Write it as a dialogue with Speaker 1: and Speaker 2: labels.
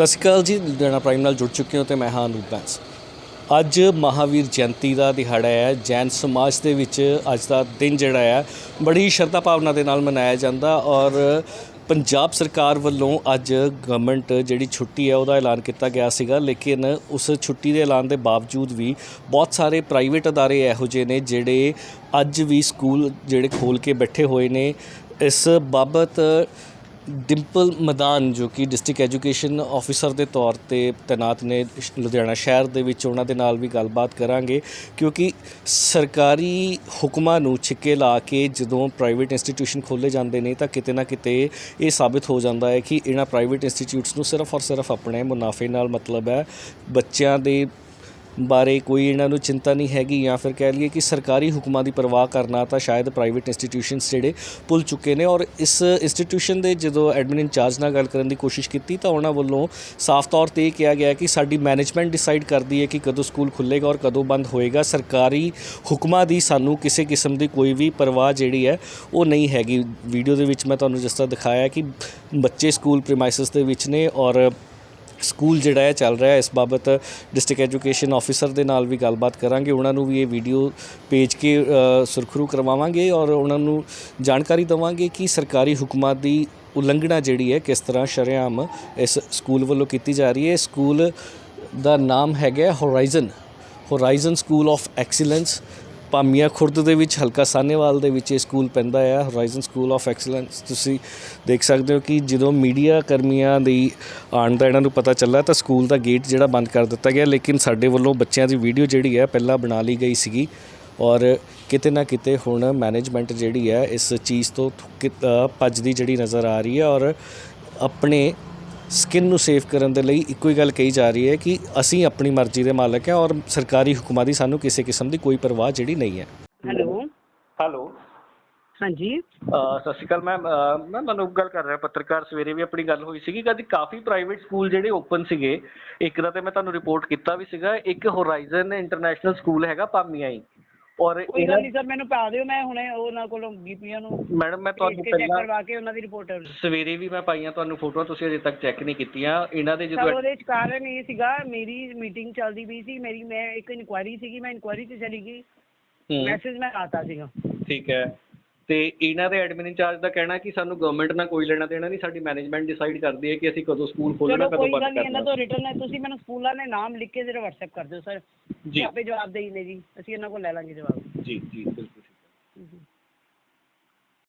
Speaker 1: ਸਤਿ ਸ਼੍ਰੀ ਅਕਾਲ ਜੀ, ਲੁਧਿਆਣਾ ਪ੍ਰਾਈਮ ਨਾਲ ਜੁੜ ਚੁੱਕੇ ਹੋ ਤੇ ਮੈਂ ਹਾਂ ਅਨੂਪ ਬੈਂਸ। ਅੱਜ ਮਹਾਵੀਰ ਜਯੰਤੀ ਦਾ ਦਿਹਾੜਾ ਹੈ, ਜੈਨ ਸਮਾਜ ਦੇ ਵਿੱਚ ਅੱਜ ਦਾ ਦਿਨ ਜਿਹੜਾ ਹੈ, ਬੜੀ ਸ਼ਰਧਾ ਭਾਵਨਾ ਦੇ ਨਾਲ ਮਨਾਇਆ ਜਾਂਦਾ ਔਰ ਪੰਜਾਬ ਸਰਕਾਰ ਵੱਲੋਂ ਅੱਜ ਗਵਰਨਮੈਂਟ ਜਿਹੜੀ ਛੁੱਟੀ ਹੈ ਉਹਦਾ ਐਲਾਨ ਕੀਤਾ ਗਿਆ ਸੀਗਾ, ਲੇਕਿਨ ਉਸ ਛੁੱਟੀ ਦੇ ਐਲਾਨ ਦੇ ਬਾਵਜੂਦ ਵੀ ਬਹੁਤ ਸਾਰੇ ਪ੍ਰਾਈਵੇਟ ਅਦਾਰੇ ਇਹੋ ਜਿਹੇ ਨੇ ਜਿਹੜੇ ਅੱਜ ਵੀ ਸਕੂਲ ਜਿਹੜੇ ਖੋਲ ਕੇ ਬੈਠੇ ਹੋਏ ਨੇ। ਇਸ ਬਾਬਤ ਡਿੰਪਲ ਮਦਾਨ, ਜੋ ਕਿ ਡਿਸਟ੍ਰਿਕਟ ਐਜੂਕੇਸ਼ਨ ਆਫੀਸਰ ਦੇ ਤੌਰ ਤੇ ਤੈਨਾਤ ਨੇ ਸ਼- ਲੁਧਿਆਣਾ ਸ਼ਹਿਰ ਦੇ ਵਿੱਚ, ਉਹਨਾਂ ਦੇ ਨਾਲ ਵੀ ਗੱਲਬਾਤ ਕਰਾਂਗੇ। ਕਿਉਂਕਿ ਸਰਕਾਰੀ ਹੁਕਮਾਂ ਨੂੰ ਛਿੱਕੇ ਲਾ ਕੇ ਜਦੋਂ ਪ੍ਰਾਈਵੇਟ ਇੰਸਟੀਟਿਊਸ਼ਨ ਖੋਲੇ ਜਾਂਦੇ ਨੇ, ਤਾਂ ਕਿਤੇ ਨਾ ਕਿਤੇ ਇਹ ਸਾਬਿਤ ਹੋ ਜਾਂਦਾ ਹੈ ਕਿ ਇਹਨਾਂ ਪ੍ਰਾਈਵੇਟ ਇੰਸਟੀਟਿਊਟਸ ਨੂੰ ਸਿਰਫ ਔਰ ਸਿਰਫ ਆਪਣੇ ਮੁਨਾਫੇ ਨਾਲ ਮਤਲਬ ਹੈ, ਬੱਚਿਆਂ ਦੇ ਬਾਰੇ ਕੋਈ ਇਹਨਾਂ ਨੂੰ ਚਿੰਤਾ ਨਹੀਂ ਹੈਗੀ ਜਾਂ ਫਿਰ ਕਹਿ ਲਈਏ ਕਿ ਸਰਕਾਰੀ ਹੁਕਮਾਂ ਦੀ ਪਰਵਾਹ ਕਰਨਾ ਤਾਂ ਸ਼ਾਇਦ ਪ੍ਰਾਈਵੇਟ ਇੰਸਟੀਟਿਊਸ਼ਨਸ ਜਿਹੜੇ ਭੁੱਲ ਚੁੱਕੇ ਨੇ ਔਰ ਇਸ ਇੰਸਟੀਟਿਊਸ਼ਨ ਦੇ ਜਦੋਂ ਐਡਮਿਨ ਇੰਚਾਰਜ ਨਾਲ ਗੱਲ ਕਰਨ ਦੀ ਕੋਸ਼ਿਸ਼ ਕੀਤੀ ਤਾਂ ਉਹਨਾਂ ਵੱਲੋਂ ਸਾਫ਼ ਤੌਰ ਤੇ ਇਹ ਕਿਹਾ ਗਿਆ ਕਿ ਸਾਡੀ ਮੈਨੇਜਮੈਂਟ ਡਿਸਾਈਡ ਕਰਦੀ ਹੈ ਕਿ ਕਦੋਂ ਸਕੂਲ ਖੁੱਲੇਗਾ ਔਰ ਕਦੋਂ ਬੰਦ ਹੋਏਗਾ। ਸਰਕਾਰੀ ਹੁਕਮਾਂ ਦੀ ਸਾਨੂੰ ਕਿਸੇ ਕਿਸਮ ਦੀ ਕੋਈ ਵੀ ਪਰਵਾਹ ਜਿਹੜੀ ਹੈ ਉਹ ਨਹੀਂ ਹੈਗੀ। ਵੀਡੀਓ ਦੇ ਵਿੱਚ ਮੈਂ ਤੁਹਾਨੂੰ ਜਿਸ ਤਰ੍ਹਾਂ ਦਿਖਾਇਆ ਕਿ ਬੱਚੇ ਸਕੂਲ ਪ੍ਰੀਮਾਈਸਿਸ ਦੇ ਵਿੱਚ ਨੇ ਔਰ ਸਕੂਲ ਜਿਹੜਾ ਹੈ ਚੱਲ ਰਿਹਾ ਹੈ। ਇਸ ਬਾਬਤ ਡਿਸਟ੍ਰਿਕਟ ਐਜੂਕੇਸ਼ਨ ਆਫੀਸਰ ਦੇ ਨਾਲ ਵੀ ਗੱਲਬਾਤ ਕਰਾਂਗੇ। ਉਹਨਾਂ ਨੂੰ ਵੀ ਇਹ ਵੀਡੀਓ ਭੇਜ ਕੇ ਅ, ਸੁਰਖਰੂ ਕਰਵਾਵਾਂਗੇ ਔਰ ਉਹਨਾਂ ਨੂੰ ਜਾਣਕਾਰੀ ਦਵਾਂਗੇ ਕਿ ਸਰਕਾਰੀ ਹੁਕਮਾਂ ਦੀ ਉਲੰਘਣਾ ਜਿਹੜੀ ਹੈ ਕਿਸ ਤਰ੍ਹਾਂ ਸ਼ਰੇਆਮ ਇਸ ਸਕੂਲ ਵੱਲੋਂ ਕੀਤੀ ਜਾ ਰਹੀ ਹੈ। ਸਕੂਲ ਦਾ ਨਾਮ ਹੈਗਾ Horizon Horizon school of excellence Pamian Khurd ਦੇ ਵਿੱਚ, ਹਲਕਾ ਸਾਨੇਵਾਲ ਦੇ ਵਿੱਚ ਇਹ ਸਕੂਲ ਪੈਂਦਾ ਹੈ ਹੋਰਾਈਜ਼ਨ ਸਕੂਲ ਆਫ ਐਕਸਲੈਂਸ ਤੁਸੀਂ ਦੇਖ ਸਕਦੇ ਹੋ ਕਿ ਜਦੋਂ ਮੀਡੀਆ ਕਰਮੀਆਂ ਦੀ ਆਉਣ ਦਾ ਇਹਨਾਂ ਨੂੰ ਪਤਾ ਚੱਲਾ ਤਾਂ ਸਕੂਲ ਦਾ ਗੇਟ ਜਿਹੜਾ ਬੰਦ ਕਰ ਦਿੱਤਾ ਗਿਆ। ਲੇਕਿਨ ਸਾਡੇ ਵੱਲੋਂ ਬੱਚਿਆਂ ਦੀ ਵੀਡੀਓ ਜਿਹੜੀ ਹੈ, ਪਹਿਲਾਂ ਬਣਾ ਲਈ ਗਈ ਸੀਗੀ। ਔਰ ਕਿਤੇ ਨਾ ਕਿਤੇ ਹੁਣ ਮੈਨੇਜਮੈਂਟ ਜਿਹੜੀ ਹੈ, ਇਸ ਚੀਜ਼ ਤੋਂ ਭੱਜਦੀ ਜਿਹੜੀ ਨਜ਼ਰ ਆ ਰਹੀ ਹੈ। ਔਰ ਆਪਣੇ ਸਕਿਨ ਨੂੰ ਸੇਵ ਕਰਨ ਦੇ ਲਈ ਇੱਕੋ ਹੀ ਗੱਲ ਕਹੀ ਜਾ ਰਹੀ ਹੈ ਕਿ ਅਸੀਂ ਆਪਣੀ ਮਰਜ਼ੀ ਦੇ ਮਾਲਕ ਹਾਂ ਔਰ ਸਰਕਾਰੀ ਹੁਕਮਾਂ ਦੀ ਸਾਨੂੰ ਕਿਸੇ ਕਿਸਮ ਦੀ ਕੋਈ ਪਰਵਾਹ ਜਿਹੜੀ ਨਹੀਂ ਹੈ।
Speaker 2: ਹੈਲੋ।
Speaker 1: ਹੈਲੋ।
Speaker 2: ਹਾਂਜੀ।
Speaker 1: ਸਤਿ ਸ਼੍ਰੀ ਅਕਾਲ ਮੈਮ। ਮੈਂ ਮਨੂਪ ਗੱਲ ਕਰ ਰਿਹਾ ਪੱਤਰਕਾਰ ਸਵੇਰੇ ਵੀ ਆਪਣੀ ਗੱਲ ਹੋਈ ਸੀਗੀ ਕਦੀ ਕਾਫੀ ਪ੍ਰਾਈਵੇਟ ਸਕੂਲ ਜਿਹੜੇ ਓਪਨ ਸੀਗੇ ਇੱਕ ਦਾ ਤੇ ਮੈਂ ਤੁਹਾਨੂੰ ਰਿਪੋਰਟ ਕੀਤਾ ਵੀ ਸੀਗਾ ਇੱਕ ਹੋਰਾਈਜ਼ਨ ਇੰਟਰਨੈਸ਼ਨਲ ਸਕੂਲ ਹੈਗਾ ਪਾਮੀਆਂ ਹੀ ਔਰ
Speaker 2: ਕੋਈ ਗੱਲ ਨਹੀਂ ਸਰ ਮੈਨੂੰ ਪਾ ਦਿਓ ਮੈਂ ਹੁਣੇ ਉਹਨਾਂ ਕੋਲੋਂ ਬੀਪੀਆਂ ਨੂੰ
Speaker 1: ਮੈਡਮ ਮੈਂ ਤੁਹਾਨੂੰ ਪਹਿਲਾਂ
Speaker 2: ਕਰਵਾ ਕੇ ਉਹਨਾਂ ਦੀ ਰਿਪੋਰਟ
Speaker 1: ਸਵੇਰੇ ਵੀ ਮੈਂ ਪਾਈਆਂ ਤੁਹਾਨੂੰ ਫੋਟੋਆਂ ਤੁਸੀਂ ਅਜੇ ਤੱਕ ਚੈੱਕ ਨਹੀਂ ਕੀਤੀਆਂ। ਇਹਨਾਂ ਦੇ ਜਦੋਂ
Speaker 2: ਉਹਦੇ ਚ ਕਾਰਨ ਇਹ ਸੀਗਾ ਮੇਰੀ ਮੀਟਿੰਗ ਚੱਲਦੀ ਪਈ ਸੀ ਮੇਰੀ ਮੈਂ ਇੱਕ ਇਨਕੁਆਇਰੀ ਸੀਗੀ ਮੈਂ ਇਨਕੁਆਇਰੀ ਤੇ ਚਲੀ ਗਈ। ਮੈਸੇਜ ਮੈਂ ਆਤਾ ਸੀਗਾ।
Speaker 1: ਠੀਕ ਹੈ। ਤੇ ਇਹਨਾਂ ਦੇ ਐਡਮਿਨ ਇੰਚਾਰਜ ਦਾ ਕਹਿਣਾ ਕਿ ਸਾਨੂੰ ਗਵਰਨਮੈਂਟ ਨਾਲ ਕੋਈ ਲੈਣਾ ਦੇਣਾ ਨਹੀਂ ਸਾਡੀ ਮੈਨੇਜਮੈਂਟ ਡਿਸਾਈਡ ਕਰਦੀ ਹੈ ਕਿ ਅਸੀਂ ਕਦੋਂ ਸਕੂਲ ਖੋਲਣਾ
Speaker 2: ਚਲੋ
Speaker 1: ਕਦੋਂ
Speaker 2: ਕੋਈ ਗੱਲ
Speaker 1: ਬੰਦ
Speaker 2: ਨਹੀਂ ਇਹਨਾਂ
Speaker 1: ਕਰਨਾ।
Speaker 2: ਤੋਂ ਰਿਟਰਨ ਹੈ। ਤੁਸੀਂ ਮੈਨੂੰ ਸਕੂਲਾਂ ਦੇ ਨਾਮ ਲਿਖ ਕੇ ਜ਼ਰਾ WhatsApp ਕਰ ਦਿਓ ਸਰ
Speaker 1: ਜੀ।
Speaker 2: ਆਪੇ ਜਵਾਬ ਦੇਈ ਨੇ ਜੀ। ਅਸੀਂ ਇਹਨਾਂ ਕੋਲ ਲੈ ਲਾਂਗੇ ਜਵਾਬ।
Speaker 1: ਜੀ ਜੀ ਬਿਲਕੁਲ।